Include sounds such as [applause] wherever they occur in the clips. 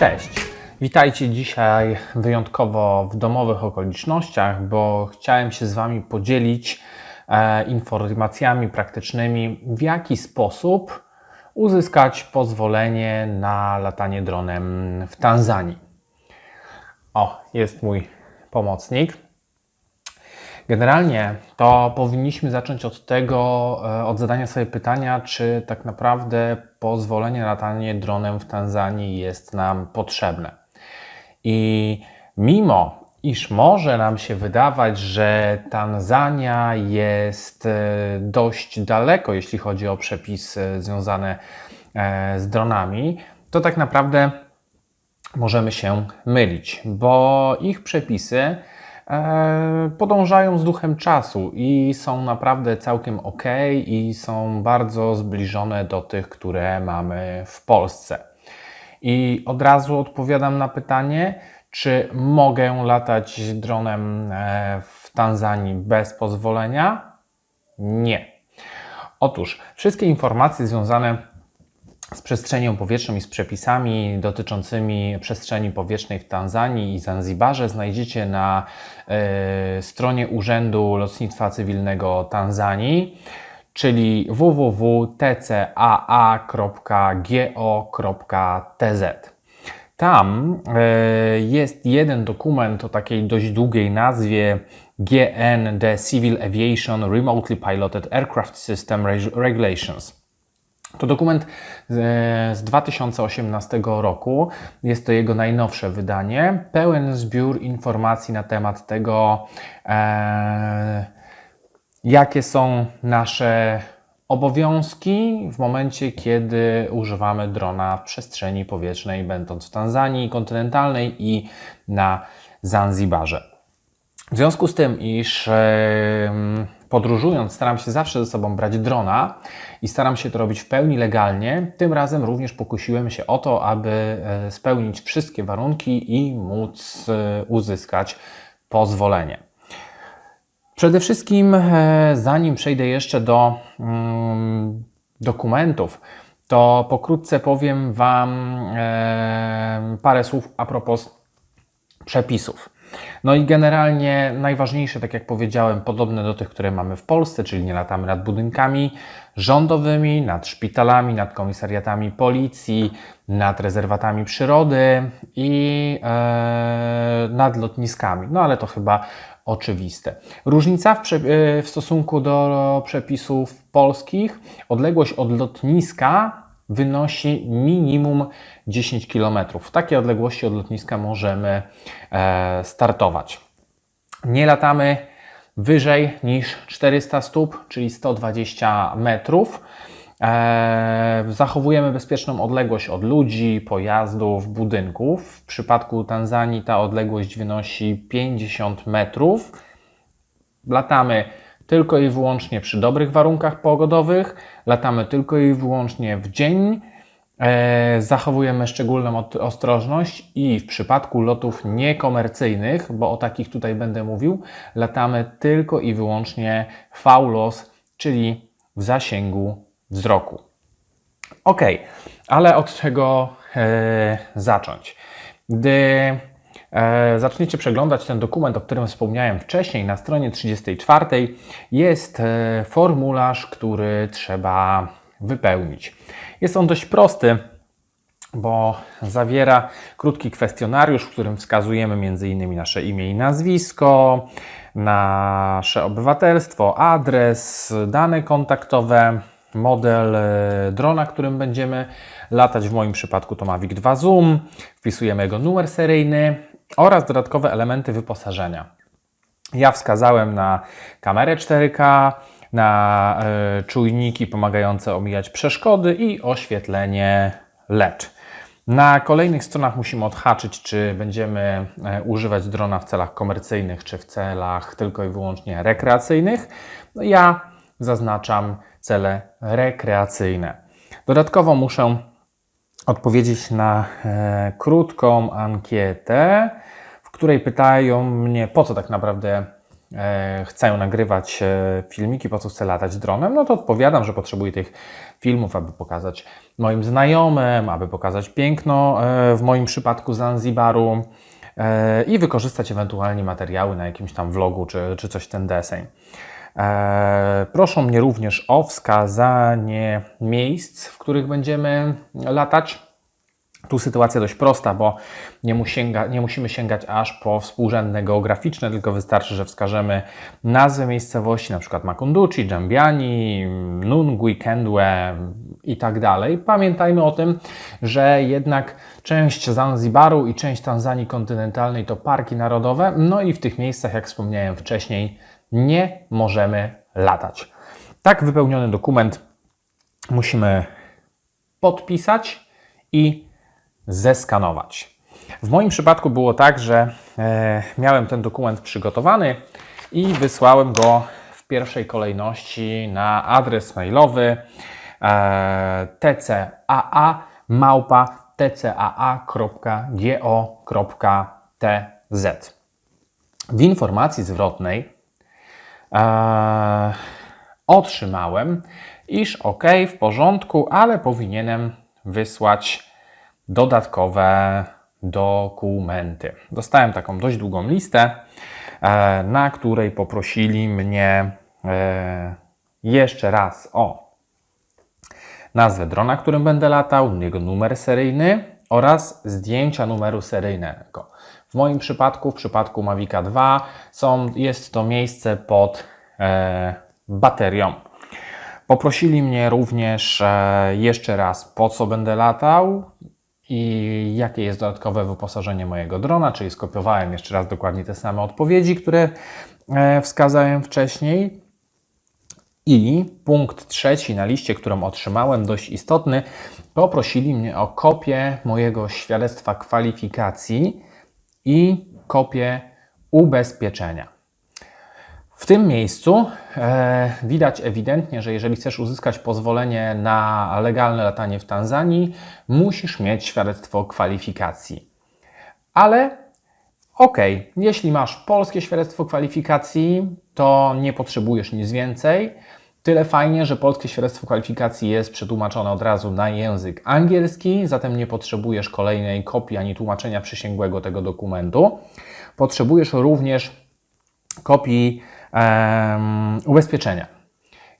Cześć! Witajcie dzisiaj wyjątkowo w domowych okolicznościach, bo chciałem się z Wami podzielić e, informacjami praktycznymi, w jaki sposób uzyskać pozwolenie na latanie dronem w Tanzanii. O, jest mój pomocnik. Generalnie to powinniśmy zacząć od tego, e, od zadania sobie pytania, czy tak naprawdę pozwolenie na latanie dronem w Tanzanii jest nam potrzebne. I mimo, iż może nam się wydawać, że Tanzania jest e, dość daleko, jeśli chodzi o przepisy związane e, z dronami, to tak naprawdę możemy się mylić, bo ich przepisy podążają z duchem czasu i są naprawdę całkiem ok i są bardzo zbliżone do tych, które mamy w Polsce. I od razu odpowiadam na pytanie, czy mogę latać dronem e, w Tanzanii bez pozwolenia? Nie. Otóż wszystkie informacje związane z przestrzenią powietrzną i z przepisami dotyczącymi przestrzeni powietrznej w Tanzanii i Zanzibarze znajdziecie na e, stronie Urzędu Lotnictwa Cywilnego Tanzanii, czyli www.tcaa.go.tz. Tam e, jest jeden dokument o takiej dość długiej nazwie GN The Civil Aviation Remotely Piloted Aircraft System Regulations. To dokument z z 2018 roku. Jest to jego najnowsze wydanie. Pełen zbiór informacji na temat tego, e, jakie są nasze obowiązki w momencie, kiedy używamy drona w przestrzeni powietrznej, będąc w Tanzanii kontynentalnej i na Zanzibarze. W związku z tym, iż em, podróżując, staram się zawsze ze sobą brać drona i staram się to robić w pełni legalnie, tym razem również pokusiłem się o to, aby e, spełnić wszystkie warunki i móc e, uzyskać pozwolenie. Przede wszystkim, e, zanim przejdę jeszcze do mm, dokumentów, to pokrótce powiem Wam e, parę słów a propos przepisów. No i generalnie najważniejsze, tak jak powiedziałem, podobne do tych, które mamy w Polsce, czyli nie latamy nad budynkami rządowymi, nad szpitalami, nad komisariatami policji, nad rezerwatami przyrody i e, nad lotniskami. No ale to chyba oczywiste. Różnica w, e, w stosunku do przepisów polskich, odległość od lotniska wynosi minimum 10 km. W takiej odległości od lotniska możemy e, startować. Nie latamy wyżej niż 400 stóp, czyli 120 metrów. E, zachowujemy bezpieczną odległość od ludzi, pojazdów, budynków. W przypadku Tanzanii ta odległość wynosi 50 metrów. Latamy tylko i wyłącznie przy dobrych warunkach pogodowych, latamy tylko i wyłącznie w dzień. E, zachowujemy szczególną ostrożność i w przypadku lotów niekomercyjnych, bo o takich tutaj będę mówił, latamy tylko i wyłącznie faulos, czyli w zasięgu wzroku. Ok, ale od czego e, zacząć? Gdy zaczniecie przeglądać ten dokument, o którym wspomniałem wcześniej, na stronie 34 jest e, formularz, który trzeba wypełnić. Jest on dość prosty, bo zawiera krótki kwestionariusz, w którym wskazujemy m.in. nasze imię i nazwisko, nasze obywatelstwo, adres, dane kontaktowe, model e, drona, którym będziemy latać. W moim przypadku to Mavic 2 Zoom. Wpisujemy jego numer seryjny oraz dodatkowe elementy wyposażenia. Ja wskazałem na kamerę 4K, na e, czujniki pomagające omijać przeszkody i oświetlenie LED. Na kolejnych stronach musimy odhaczyć, czy będziemy e, używać drona w celach komercyjnych, czy w celach tylko i wyłącznie rekreacyjnych. Ja zaznaczam cele rekreacyjne. Dodatkowo muszę odpowiedzieć na e, krótką ankietę, w której pytają mnie, po co tak naprawdę e, chcę nagrywać e, filmiki, po co chcę latać dronem, no to odpowiadam, że potrzebuję tych filmów, aby pokazać moim znajomym, aby pokazać piękno e, w moim przypadku Zanzibaru e, i wykorzystać ewentualnie materiały na jakimś tam vlogu czy, czy coś ten deseń. E, Proszą mnie również o wskazanie miejsc, w których będziemy latać. Tu sytuacja dość prosta, bo nie, mu sięga, nie musimy sięgać aż po współrzędne geograficzne, tylko wystarczy, że wskażemy nazwę miejscowości, na przykład Makunduchi, Dżambiani, Nungwi, Kendwe i tak dalej. Pamiętajmy o tym, że jednak część Zanzibaru i część Tanzanii kontynentalnej to parki narodowe, no i w tych miejscach, jak wspomniałem wcześniej, nie możemy latać. Tak wypełniony dokument musimy podpisać i zeskanować. W moim przypadku było tak, że e, miałem ten dokument przygotowany i wysłałem go w pierwszej kolejności na adres mailowy e, tcaa małpa tcaa.go.tz. W informacji zwrotnej e, otrzymałem, iż ok, w porządku, ale powinienem wysłać dodatkowe dokumenty. Dostałem taką dość długą listę, e, na której poprosili mnie e, jeszcze raz o nazwę drona, którym będę latał, jego numer seryjny oraz zdjęcia numeru seryjnego. W moim przypadku, w przypadku Mavica 2, są, jest to miejsce pod e, baterią. Poprosili mnie również e, jeszcze raz, po co będę latał i jakie jest dodatkowe wyposażenie mojego drona, czyli skopiowałem jeszcze raz dokładnie te same odpowiedzi, które e, wskazałem wcześniej. I punkt trzeci na liście, którą otrzymałem, dość istotny, poprosili mnie o kopię mojego świadectwa kwalifikacji i kopię ubezpieczenia. W tym miejscu e, widać ewidentnie, że jeżeli chcesz uzyskać pozwolenie na legalne latanie w Tanzanii, musisz mieć świadectwo kwalifikacji. Ale ok, jeśli masz polskie świadectwo kwalifikacji, to nie potrzebujesz nic więcej. Tyle fajnie, że polskie świadectwo kwalifikacji jest przetłumaczone od razu na język angielski, zatem nie potrzebujesz kolejnej kopii ani tłumaczenia przysięgłego tego dokumentu. Potrzebujesz również kopii um, ubezpieczenia.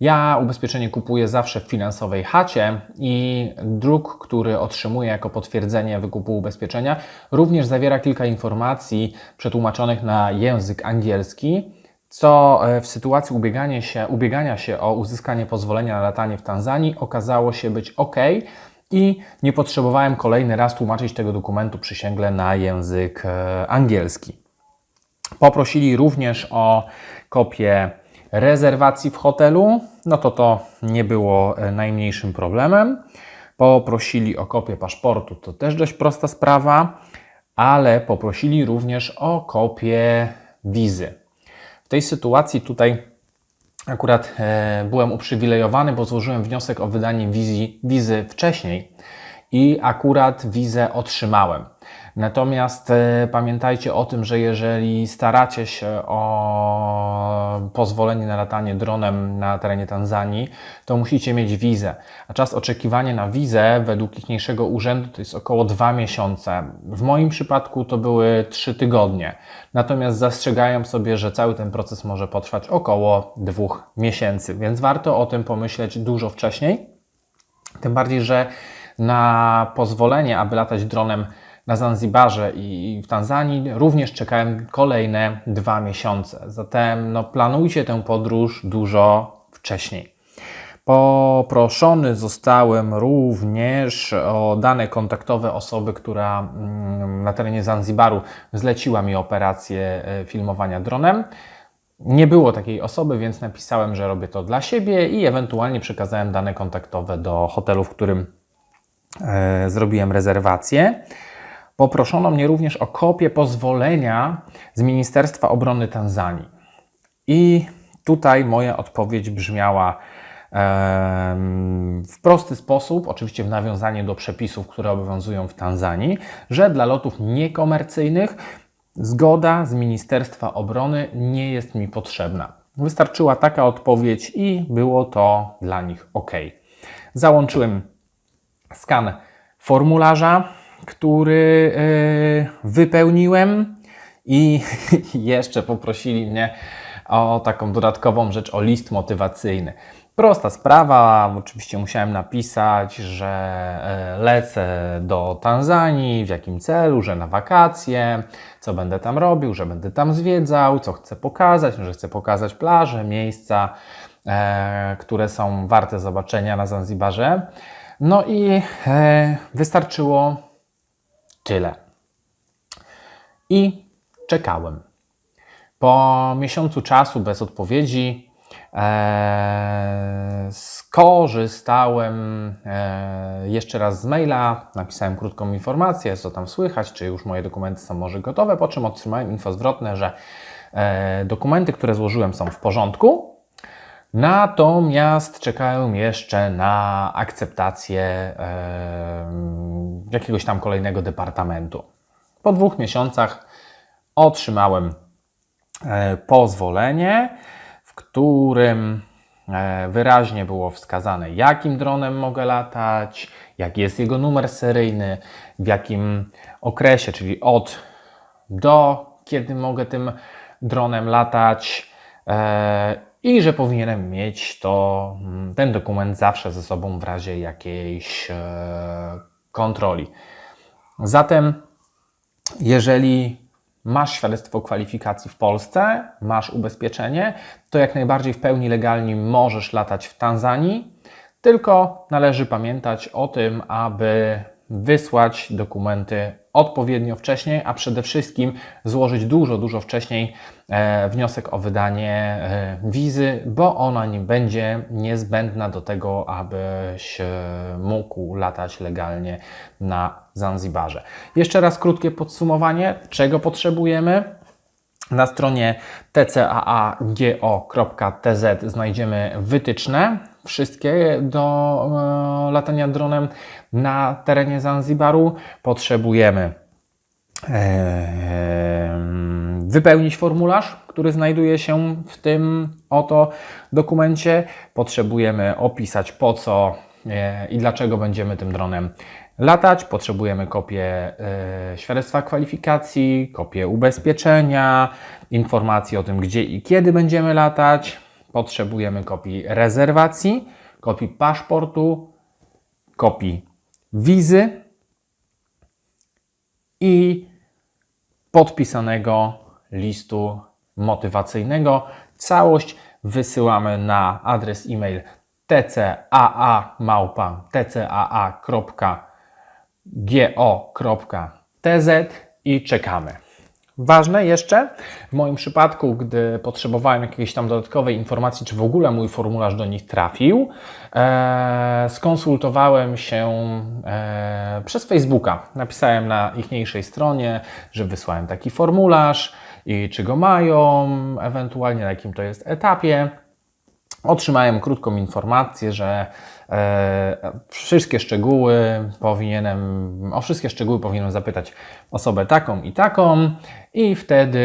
Ja ubezpieczenie kupuję zawsze w finansowej chacie i druk, który otrzymuję jako potwierdzenie wykupu ubezpieczenia, również zawiera kilka informacji przetłumaczonych na język angielski, co w sytuacji ubiegania się, ubiegania się o uzyskanie pozwolenia na latanie w Tanzanii okazało się być ok i nie potrzebowałem kolejny raz tłumaczyć tego dokumentu przysięgle na język angielski. Poprosili również o kopię rezerwacji w hotelu, no to to nie było najmniejszym problemem. Poprosili o kopię paszportu, to też dość prosta sprawa, ale poprosili również o kopię wizy. W tej sytuacji tutaj akurat e, byłem uprzywilejowany, bo złożyłem wniosek o wydanie wizy, wizy wcześniej i akurat wizę otrzymałem. Natomiast e, pamiętajcie o tym, że jeżeli staracie się o pozwolenie na latanie dronem na terenie Tanzanii, to musicie mieć wizę. A czas oczekiwania na wizę według ichniejszego urzędu to jest około dwa miesiące. W moim przypadku to były trzy tygodnie. Natomiast zastrzegałem sobie, że cały ten proces może potrwać około dwóch miesięcy, więc warto o tym pomyśleć dużo wcześniej. Tym bardziej, że na pozwolenie, aby latać dronem na Zanzibarze i w Tanzanii również czekałem kolejne dwa miesiące. Zatem no, planujcie tę podróż dużo wcześniej. Poproszony zostałem również o dane kontaktowe osoby, która mm, na terenie Zanzibaru zleciła mi operację e, filmowania dronem. Nie było takiej osoby, więc napisałem, że robię to dla siebie i ewentualnie przekazałem dane kontaktowe do hotelu, w którym zrobiłem rezerwację. Poproszono mnie również o kopię pozwolenia z Ministerstwa Obrony Tanzanii. I tutaj moja odpowiedź brzmiała w prosty sposób, oczywiście w nawiązaniu do przepisów, które obowiązują w Tanzanii, że dla lotów niekomercyjnych Zgoda z Ministerstwa Obrony nie jest mi potrzebna. Wystarczyła taka odpowiedź i było to dla nich ok. Załączyłem skan formularza, który yy, wypełniłem i [laughs] jeszcze poprosili mnie o taką dodatkową rzecz, o list motywacyjny. Prosta sprawa, oczywiście musiałem napisać, że e, lecę do Tanzanii, w jakim celu, że na wakacje, co będę tam robił, że będę tam zwiedzał, co chcę pokazać, że chcę pokazać plaże, miejsca, e, które są warte zobaczenia na Zanzibarze. No i e, wystarczyło tyle. I czekałem. Po miesiącu czasu bez odpowiedzi e, skorzystałem e, jeszcze raz z maila, napisałem krótką informację, co tam słychać, czy już moje dokumenty są może gotowe, po czym otrzymałem info zwrotne, że e, dokumenty, które złożyłem są w porządku, natomiast czekałem jeszcze na akceptację e, jakiegoś tam kolejnego departamentu. Po dwóch miesiącach otrzymałem e, pozwolenie, w którym e, wyraźnie było wskazane, jakim dronem mogę latać, jaki jest jego numer seryjny, w jakim okresie, czyli od do, kiedy mogę tym dronem latać e, i że powinienem mieć to, mm, ten dokument zawsze ze sobą w razie jakiejś kontroli. Zatem, jeżeli masz świadectwo kwalifikacji w Polsce, masz ubezpieczenie, to jak najbardziej w pełni legalnie możesz latać w Tanzanii, tylko należy pamiętać o tym, aby wysłać dokumenty odpowiednio wcześniej, a przede wszystkim złożyć dużo, dużo wcześniej e, wniosek o wydanie e, wizy, bo ona nie będzie niezbędna do tego, abyś e, mógł latać legalnie na Zanzibarze. Jeszcze raz krótkie podsumowanie, czego potrzebujemy. Na stronie tcaago.tz znajdziemy wytyczne, wszystkie do e, latania dronem na terenie Zanzibaru. Potrzebujemy e, wypełnić formularz, który znajduje się w tym oto dokumencie. Potrzebujemy opisać po co e, i dlaczego będziemy tym dronem latać. Potrzebujemy kopię świadectwa kwalifikacji, kopię ubezpieczenia, informacji o tym, gdzie i kiedy będziemy latać. Potrzebujemy kopii rezerwacji, kopii paszportu, kopii wizy i podpisanego listu motywacyjnego. Całość wysyłamy na adres e-mail tcaa.tcaa.go.tz i czekamy. Ważne jeszcze, w moim przypadku, gdy potrzebowałem jakiejś tam dodatkowej informacji, czy w ogóle mój formularz do nich trafił, e, skonsultowałem się e, przez Facebooka. Napisałem na ichniejszej stronie, że wysłałem taki formularz i czy go mają, ewentualnie na jakim to jest etapie. Otrzymałem krótką informację, że wszystkie szczegóły powinienem, o wszystkie szczegóły powinienem zapytać osobę taką i taką i wtedy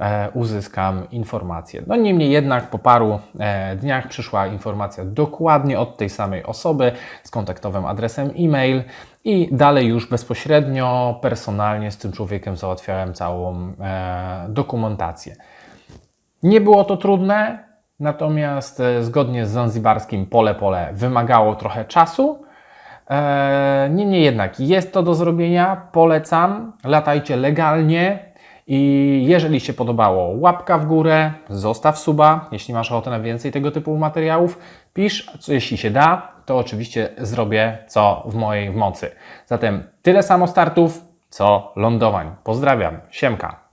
e, uzyskam informację. No niemniej jednak po paru e, dniach przyszła informacja dokładnie od tej samej osoby z kontaktowym adresem e-mail i dalej już bezpośrednio, personalnie z tym człowiekiem załatwiałem całą e, dokumentację. Nie było to trudne, Natomiast e, zgodnie z zanzibarskim pole-pole wymagało trochę czasu. E, niemniej jednak jest to do zrobienia, polecam, latajcie legalnie i jeżeli się podobało, łapka w górę, zostaw suba, jeśli masz ochotę na więcej tego typu materiałów, pisz, jeśli się da, to oczywiście zrobię co w mojej mocy. Zatem tyle samo startów, co lądowań. Pozdrawiam, siemka.